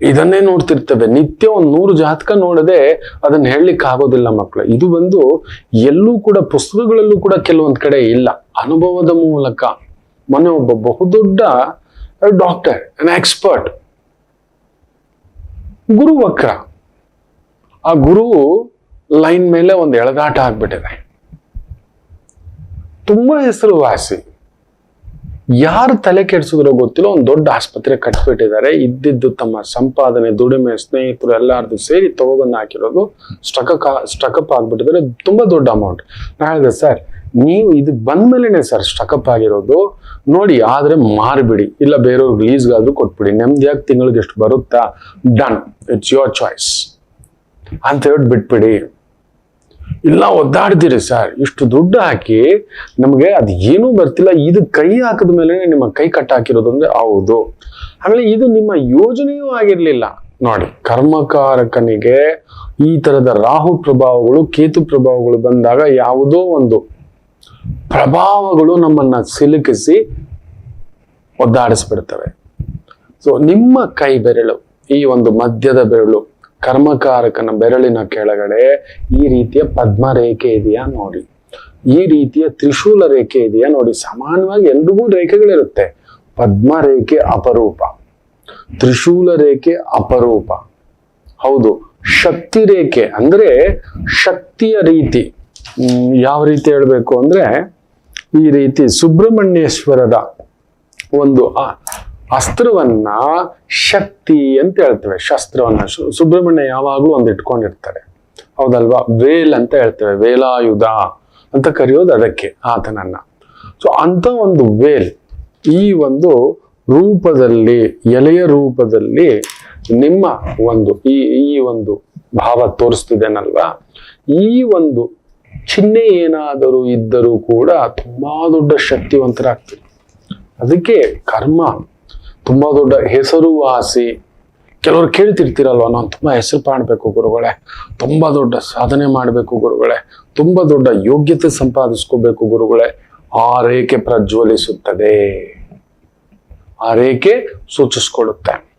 ಇದನ್ನೇ ನೋಡ್ತಿರ್ತವೆ. ನಿತ್ಯ ಒಂದು ನೂರು ಜಾತಕ ನೋಡದೆ ಅದನ್ನ ಹೇಳಲಿಕ್ಕೆ ಆಗೋದಿಲ್ಲ ಮಕ್ಕಳು ಇದು ಬಂದು ಎಲ್ಲೂ ಕೂಡ ಪುಸ್ತಕಗಳಲ್ಲೂ ಕೂಡ ಕೆಲವೊಂದ್ ಕಡೆ ಇಲ್ಲ. ಅನುಭವದ ಮೂಲಕ. ಮೊನ್ನೆ ಒಬ್ಬ ಬಹುದೊಡ್ಡ ಡಾಕ್ಟರ್ ಅನ್ ಎಕ್ಸ್ಪರ್ಟ್ ಗುರು ವಕ್ರ ಆ ಗುರು ಲೈನ್ ಮೇಲೆ ಒಂದು ಎಳೆದಾಟ ಆಗ್ಬಿಟ್ಟಿದೆ. ತುಂಬಾ ಹೆಸರುವಾಸಿ. ಯಾರು ತಲೆ ಕೆಡಿಸಿದ್ರೋ ಗೊತ್ತಿಲ್ಲ, ಒಂದು ದೊಡ್ಡ ಆಸ್ಪತ್ರೆ ಕಟ್ಬಿಟ್ಟಿದ್ದಾರೆ. ಇದ್ದಿದ್ದು ತಮ್ಮ ಸಂಪಾದನೆ, ದುಡಿಮೆ, ಸ್ನೇಹಿತರು ಎಲ್ಲಾರ್ದು ಸೇರಿ ತಗೊಬಂದು ಹಾಕಿರೋದು ಸ್ಟಕ್ ಸ್ಟಕಪ್ ಆಗ್ಬಿಟ್ಟಿದ್ದಾರೆ. ತುಂಬಾ ದೊಡ್ಡ ಅಮೌಂಟ್ ನಾ ಹೇಳಿದೆ, ಸರ್, ನೀವು ಇದು ಬಂದ್ಮೇಲೆನೆ ಸರ್ ಸ್ಟಕಪ್ ಆಗಿರೋದು. ನೋಡಿ, ಆದ್ರೆ ಮಾರ್ಬಿಡಿ. ಇಲ್ಲ ಬೇರೆಯವ್ರಿಗೆ ಲೀಸ್ಗಾದ್ರೂ ಕೊಟ್ಬಿಡಿ. ನೆಮ್ಮದಿಯಾಗಿ ತಿಂಗಳಿಗೆ ಎಷ್ಟು ಬರುತ್ತಾ? ಡನ್ ಇಟ್ಸ್ ಯೋರ್ ಚಾಯ್ಸ್ ಅಂತ ಹೇಳ್ಬಿಟ್ಬಿಡಿ. ಬಿಟ್ಬಿಡಿ ಇಲ್ಲ, ಒದ್ದಾಡ್ತೀರಿ ಸರ್. ಇಷ್ಟು ದುಡ್ಡು ಹಾಕಿ ನಮಗೆ ಅದು ಏನೂ ಬರ್ತಿಲ್ಲ. ಇದು ಕೈ ಹಾಕಿದ ಮೇಲೆ ನಿಮ್ಮ ಕೈ ಕಟ್ ಹಾಕಿರೋದು ಅಂದ್ರೆ ಹೌದು. ಆಮೇಲೆ ಇದು ನಿಮ್ಮ ಯೋಜನೆಯೂ ಆಗಿರಲಿಲ್ಲ. ನೋಡಿ, ಕರ್ಮಕಾರಕನಿಗೆ ಈ ತರದ ರಾಹು ಪ್ರಭಾವಗಳು, ಕೇತು ಪ್ರಭಾವಗಳು ಬಂದಾಗ ಯಾವುದೋ ಒಂದು ಪ್ರಭಾವಗಳು ನಮ್ಮನ್ನ ಸಿಲುಕಿಸಿ ಒದ್ದಾಡಿಸ್ಬಿಡ್ತವೆ. ಸೊ ನಿಮ್ಮ ಕೈ ಬೆರಳು, ಈ ಒಂದು ಮಧ್ಯದ ಬೆರಳು ಕರ್ಮಕಾರಕನ ಬೆರಳಿನ ಕೆಳಗಡೆ ಈ ರೀತಿಯ ಪದ್ಮ ರೇಖೆ ಇದೆಯಾ ನೋಡಿ. ಈ ರೀತಿಯ ತ್ರಿಶೂಲ ರೇಖೆ ಇದೆಯಾ ನೋಡಿ. ಸಮಾನವಾಗಿ ಎಲ್ರಿಗೂ ರೇಖೆಗಳಿರುತ್ತೆ. ಪದ್ಮ ರೇಖೆ ಅಪರೂಪ, ತ್ರಿಶೂಲ ರೇಖೆ ಅಪರೂಪ. ಹೌದು, ಶಕ್ತಿ ರೇಖೆ ಅಂದ್ರೆ ಶಕ್ತಿಯ ರೀತಿ. ಯಾವ ರೀತಿ ಹೇಳ್ಬೇಕು ಅಂದ್ರೆ ಈ ರೀತಿ ಸುಬ್ರಹ್ಮಣ್ಯೇಶ್ವರದ ಒಂದು ಅಸ್ತ್ರವನ್ನ ಶಕ್ತಿ ಅಂತ ಹೇಳ್ತೇವೆ. ಶಸ್ತ್ರವನ್ನ ಸುಬ್ರಹ್ಮಣ್ಯ ಯಾವಾಗ್ಲೂ ಒಂದು ಇಟ್ಕೊಂಡಿರ್ತಾರೆ. ಹೌದಲ್ವಾ? ವೇಲ್ ಅಂತ ಹೇಳ್ತೇವೆ. ವೇಲಾಯುಧ ಅಂತ ಕರೆಯೋದು ಅದಕ್ಕೆ, ಆತನನ್ನ. ಸೊ ಅಂತ ಒಂದು ವೇಲ್ ಈ ಒಂದು ರೂಪದಲ್ಲಿ, ಎಲೆಯ ರೂಪದಲ್ಲಿ ನಿಮ್ಮ ಒಂದು ಈ ಈ ಒಂದು ಭಾವ ತೋರಿಸ್ತಿದ್ದೇನಲ್ವಾ ಈ ಒಂದು ಚಿಹ್ನೆ ಏನಾದರೂ ಇದ್ದರೂ ಕೂಡ ತುಂಬಾ ದೊಡ್ಡ ಶಕ್ತಿವಂತರಾಗ್ತದೆ ಅದಕ್ಕೆ ಕರ್ಮ. ತುಂಬಾ ದೊಡ್ಡ ಹೆಸರುವಾಸಿ ಕೆಲವರು ಕೇಳ್ತಿರ್ತೀರಲ್ವ, ನಾನು ತುಂಬಾ ಹೆಸರು ಕಾಣಬೇಕು ಗುರುಗಳೇ, ತುಂಬಾ ದೊಡ್ಡ ಸಾಧನೆ ಮಾಡಬೇಕು ಗುರುಗಳೇ, ತುಂಬಾ ದೊಡ್ಡ ಯೋಗ್ಯತೆ ಸಂಪಾದಿಸ್ಕೋಬೇಕು ಗುರುಗಳೇ. ಆ ರೇಖೆ ಪ್ರಜ್ವಲಿಸುತ್ತದೆ. ಆ ರೇಖೆ ಸೂಚಿಸ್ಕೊಡುತ್ತೆ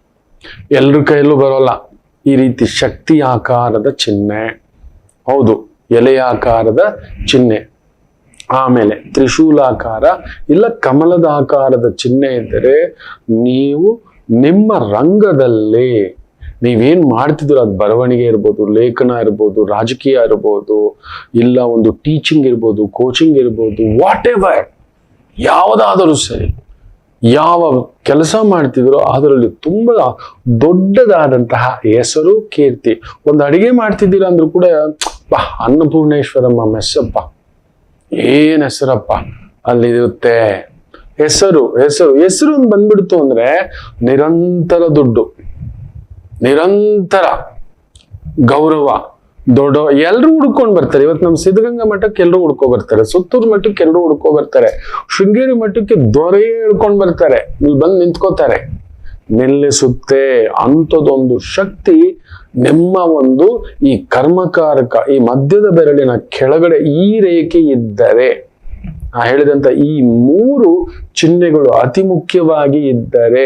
ಎಲ್ರ ಕೈಯಲ್ಲೂ ಬರೋಲ್ಲ. ಈ ರೀತಿ ಶಕ್ತಿ ಆಕಾರದ ಚಿಹ್ನೆ. ಹೌದು ಎಲೆಯಾಕಾರದ ಚಿಹ್ನೆ. ಆಮೇಲೆ ತ್ರಿಶೂಲಾಕಾರ ಇಲ್ಲ ಕಮಲದ ಆಕಾರದ ಚಿಹ್ನೆ ಇದ್ದರೆ ನೀವು ನಿಮ್ಮ ರಂಗದಲ್ಲಿ ನೀವೇನ್ ಮಾಡ್ತಿದ್ರು ಅದು ಬರವಣಿಗೆ ಇರ್ಬೋದು, ಲೇಖನ ಇರ್ಬೋದು, ರಾಜಕೀಯ ಇರ್ಬೋದು, ಇಲ್ಲ ಒಂದು ಟೀಚಿಂಗ್ ಇರ್ಬೋದು ಕೋಚಿಂಗ್ ಇರ್ಬೋದು ವಾಟ್ ಎವರ್ ಯಾವುದಾದರೂ ಸರಿ ಯಾವ ಕೆಲಸ ಮಾಡ್ತಿದ್ರೋ ಅದರಲ್ಲಿ ತುಂಬ ದೊಡ್ಡದಾದಂತಹ ಹೆಸರು, ಕೀರ್ತಿ. ಒಂದು ಅಡಿಗೆ ಮಾಡ್ತಿದ್ದೀರಾ ಅಂದ್ರೂ ಕೂಡ, ಬಾ, ಅನ್ನಪೂರ್ಣೇಶ್ವರಮ್ಮ ಮೆಸ್ಸಪ್ಪ. ಏನ್ ಹೆಸರಪ್ಪ ಅಲ್ಲಿರುತ್ತೆ? ಹೆಸರು ಹೆಸರು ಹೆಸರು ಒಂದು ಬಂದ್ಬಿಡ್ತು ಅಂದ್ರೆ ನಿರಂತರ ದುಡ್ಡು, ನಿರಂತರ ಗೌರವ, ದೊಡ್ಡ ಎಲ್ಲರೂ ಹುಡ್ಕೊಂಡ್ ಬರ್ತಾರೆ. ಇವತ್ತು ನಮ್ಮ ಸಿದ್ಧಗಂಗಾ ಮಠಕ್ಕೆ ಎಲ್ಲರೂ ಹುಡ್ಕೊ ಬರ್ತಾರೆ, ಸುತ್ತೂರು ಮಠಕ್ಕೆ ಎಲ್ಲರೂ ಹುಡ್ಕೊ ಬರ್ತಾರೆ, ಶೃಂಗೇರಿ ಮಠಕ್ಕೆ ದೊರೆ ಹೇಳ್ಕೊಂಡ್ ಬರ್ತಾರೆ. ಇಲ್ಲಿ ಬಂದು ನಿಂತ್ಕೋತಾರೆ. ನಿಲ್ಲಿಸುತ್ತೆ ಅಂಥದ್ದೊಂದು ಶಕ್ತಿ ನಿಮ್ಮ ಒಂದು ಈ ಕರ್ಮಕಾರಕ, ಈ ಮಧ್ಯದ ಬೆರಳಿನ ಕೆಳಗಡೆ ಈ ರೇಖೆ ಇದ್ದರೆ, ನಾ ಹೇಳಿದಂತ ಈ ಮೂರು ಚಿಹ್ನೆಗಳು ಅತಿ ಮುಖ್ಯವಾಗಿ ಇದ್ದರೆ,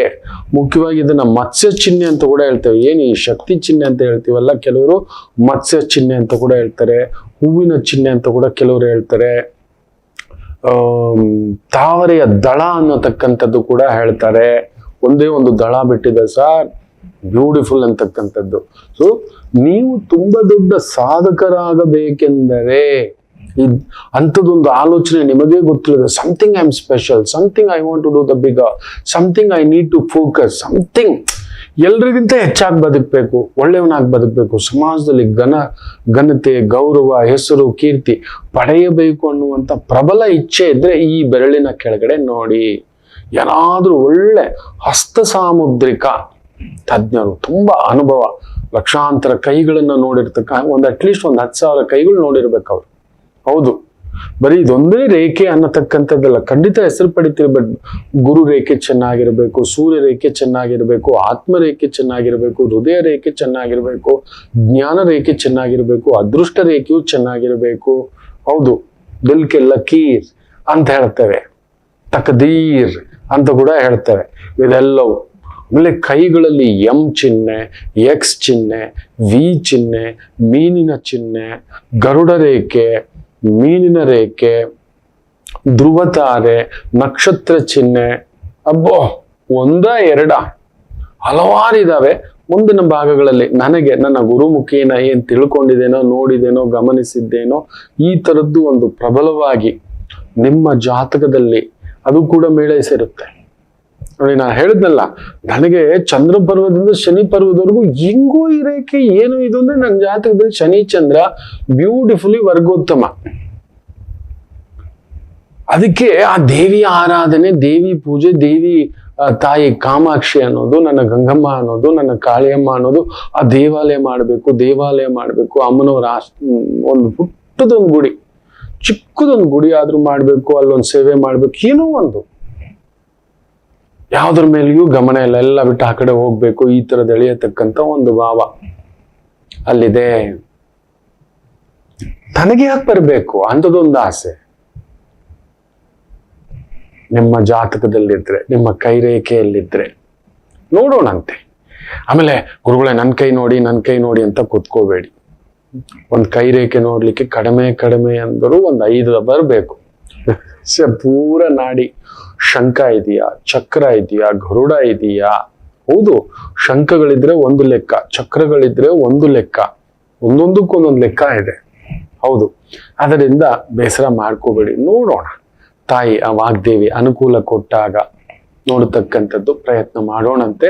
ಮುಖ್ಯವಾಗಿ ಇದನ್ನ ಮತ್ಸ್ಯ ಚಿಹ್ನೆ ಅಂತ ಕೂಡ ಹೇಳ್ತೇವೆ. ಏನು ಈ ಶಕ್ತಿ ಚಿಹ್ನೆ ಅಂತ ಹೇಳ್ತೀವಲ್ಲ ಕೆಲವರು? ಮತ್ಸ್ಯ ಚಿಹ್ನೆ ಅಂತ ಕೂಡ ಹೇಳ್ತಾರೆ. ಹೂವಿನ ಚಿಹ್ನೆ ಅಂತ ಕೂಡ ಕೆಲವರು ಹೇಳ್ತಾರೆ. ತಾವರೆಯ ದಳ ಅನ್ನತಕ್ಕಂಥದ್ದು ಕೂಡ ಹೇಳ್ತಾರೆ. ಒಂದೇ ಒಂದು ದಳ ಬಿಟ್ಟಿದೆ ಸರ್. ಬ್ಯೂಟಿಫುಲ್ ಅಂತಕ್ಕಂಥದ್ದು. ಸೊ ನೀವು ತುಂಬ ದೊಡ್ಡ ಸಾಧಕರಾಗಬೇಕೆಂದರೆ, ಇದ್ ಅಂಥದ್ದೊಂದು ಆಲೋಚನೆ ನಿಮಗೆ ಗೊತ್ತಿಲ್ಲದೆ something I am special something I want to do the big something I need to focus something ಎಲ್ರಿಗಿಂತ ಹೆಚ್ಚಾಗಿ ಬದುಕಬೇಕು, ಒಳ್ಳೆಯವನಾಗಿ ಬದುಕಬೇಕು. ಸಮಾಜದಲ್ಲಿ ಘನ, ಘನತೆ, ಗೌರವ, ಹೆಸರು, ಕೀರ್ತಿ ಪಡೆಯಬೇಕು ಅನ್ನುವಂಥ ಪ್ರಬಲ ಇಚ್ಛೆ ಇದ್ದರೆ ಈ ಬೆರಳಿನ ಕೆಳಗಡೆ ನೋಡಿ. ಏನಾದರೂ ಒಳ್ಳೆ ಹಸ್ತ ಸಾಮುದ್ರಿಕ ತಜ್ಞರು ತುಂಬಾ ಅನುಭವ, ಲಕ್ಷಾಂತರ ಕೈಗಳನ್ನ ನೋಡಿರ್ತಕ್ಕ, ಒಂದು ಅಟ್ಲೀಸ್ಟ್ ಒಂದು ಹತ್ತು ಸಾವಿರ ಕೈಗಳು ನೋಡಿರ್ಬೇಕು ಅವ್ರು. ಹೌದು. ಬರೀ ಇದೊಂದೇ ರೇಖೆ ಅನ್ನತಕ್ಕಂಥದ್ದಲ್ಲ. ಖಂಡಿತ ಹೆಸರು ಪಡಿತೀರಿ ಬಟ್ ಗುರು ರೇಖೆ ಚೆನ್ನಾಗಿರ್ಬೇಕು, ಸೂರ್ಯ ರೇಖೆ ಚೆನ್ನಾಗಿರ್ಬೇಕು, ಆತ್ಮ ರೇಖೆ ಚೆನ್ನಾಗಿರ್ಬೇಕು, ಹೃದಯ ರೇಖೆ ಚೆನ್ನಾಗಿರ್ಬೇಕು, ಜ್ಞಾನ ರೇಖೆ ಚೆನ್ನಾಗಿರ್ಬೇಕು, ಅದೃಷ್ಟ ರೇಖೆಯು ಚೆನ್ನಾಗಿರ್ಬೇಕು. ಹೌದು. ದಿಲ್ಕೆ ಲಕೀರ್ ಅಂತ ಹೇಳ್ತೇವೆ. ತಕದೀರ್ ಅಂತ ಕೂಡ ಹೇಳ್ತೇವೆ. ಇದೆಲ್ಲವೂ ಆಮೇಲೆ ಕೈಗಳಲ್ಲಿ ಎಂ ಚಿಹ್ನೆ, ಎಕ್ಸ್ ಚಿಹ್ನೆ, ವಿ ಚಿಹ್ನೆ, ಮೀನಿನ ಚಿಹ್ನೆ, ಗರುಡ ರೇಖೆ, ಮೀನಿನ ರೇಖೆ, ಧ್ರುವತಾರೆ, ನಕ್ಷತ್ರ ಚಿಹ್ನೆ. ಅಬ್ಬೋ, ಒಂದ, ಎರಡ. ಹಲವಾರು ಇದಾವೆ. ಮುಂದಿನ ಭಾಗಗಳಲ್ಲಿ ನನಗೆ, ನನ್ನ ಗುರುಮುಖಿಯನ್ನ ಏನು ತಿಳ್ಕೊಂಡಿದ್ದೇನೋ ನೋಡಿದೇನೋ ಗಮನಿಸಿದ್ದೇನೋ, ಈ ತರದ್ದು ಒಂದು ಪ್ರಬಲವಾಗಿ ನಿಮ್ಮ ಜಾತಕದಲ್ಲಿ ಅದು ಕೂಡ ಮೇಳೈಸಿರುತ್ತೆ. ನೋಡಿ ನಾನು ಹೇಳಿದ್ನಲ್ಲ, ನನಗೆ ಚಂದ್ರ ಪರ್ವದಿಂದ ಶನಿ ಪರ್ವದವರೆಗೂ ಹಿಂಗೂ ರೇಖೆ ಏನು ಇದು ಅಂದ್ರೆ ನನ್ನ ಜಾತಕದಲ್ಲಿ ಶನಿ, ಚಂದ್ರ ಬ್ಯೂಟಿಫುಲಿ ವರ್ಗೋತ್ತಮ. ಅದಕ್ಕೆ ಆ ದೇವಿ ಆರಾಧನೆ, ದೇವಿ ಪೂಜೆ, ದೇವಿ ತಾಯಿ ಕಾಮಾಕ್ಷಿ ಅನ್ನೋದು, ನನ್ನ ಗಂಗಮ್ಮ ಅನ್ನೋದು, ನನ್ನ ಕಾಳಿಯಮ್ಮ ಅನ್ನೋದು, ಆ ದೇವಾಲಯ ಮಾಡಬೇಕು ದೇವಾಲಯ ಮಾಡಬೇಕು, ಅಮ್ಮನವರ ಒಂದು ಪುಟ್ಟದೊಂದು ಗುಡಿ, ಚಿಕ್ಕದೊಂದು ಗುಡಿ ಆದ್ರೂ ಮಾಡಬೇಕು, ಅಲ್ಲೊಂದು ಸೇವೆ ಮಾಡ್ಬೇಕು, ಏನೋ ಒಂದು. ಯಾವ್ದ್ರ ಮೇಲೆಯೂ ಗಮನ ಇಲ್ಲ. ಎಲ್ಲ ಬಿಟ್ಟು ಆ ಕಡೆ ಹೋಗ್ಬೇಕು, ಈ ತರದ ಎಳೆಯತಕ್ಕಂತ ಒಂದು ಭಾವ ಅಲ್ಲಿದೆ. ತನಗೆ ಯಾಕೆ ಬರಬೇಕು? ಅಂಥದ್ದೊಂದು ಆಸೆ. ನಿಮ್ಮ ಜಾತಕದಲ್ಲಿದ್ರೆ, ನಿಮ್ಮ ಕೈರೇಖೆಯಲ್ಲಿದ್ರೆ ನೋಡೋಣಂತೆ. ಆಮೇಲೆ ಗುರುಗಳೇ ನನ್ನ ಕೈ ನೋಡಿ ನನ್ನ ಕೈ ನೋಡಿ ಅಂತ ಕೂತ್ಕೋಬೇಡಿ. ಒಂದು ಕೈರೇಖೆ ನೋಡ್ಲಿಕ್ಕೆ ಕಡಿಮೆ ಕಡಿಮೆ ಅಂದರೂ ಒಂದು ಐದು ಬರಬೇಕು. ಪೂರ ನಾಡಿ ಶಂಕ ಇದೆಯಾ? ಚಕ್ರ ಇದೆಯಾ? ಗರುಡ ಇದೆಯಾ? ಹೌದು, ಶಂಖಗಳಿದ್ರೆ ಒಂದು ಲೆಕ್ಕ, ಚಕ್ರಗಳಿದ್ರೆ ಒಂದು ಲೆಕ್ಕ ಒಂದೊಂದಕ್ಕೂ ಒಂದೊಂದು ಲೆಕ್ಕ ಇದೆ. ಹೌದು, ಅದರಿಂದ ಬೇಸರ ಮಾಡ್ಕೋಬೇಡಿ. ನೋಡೋಣ. ತಾಯಿ ಆ ವಾಗ್ದೇವಿ ಅನುಕೂಲ ಕೊಟ್ಟಾಗ ನೋಡತಕ್ಕಂಥದ್ದು ಪ್ರಯತ್ನ ಮಾಡೋಣಂತೆ.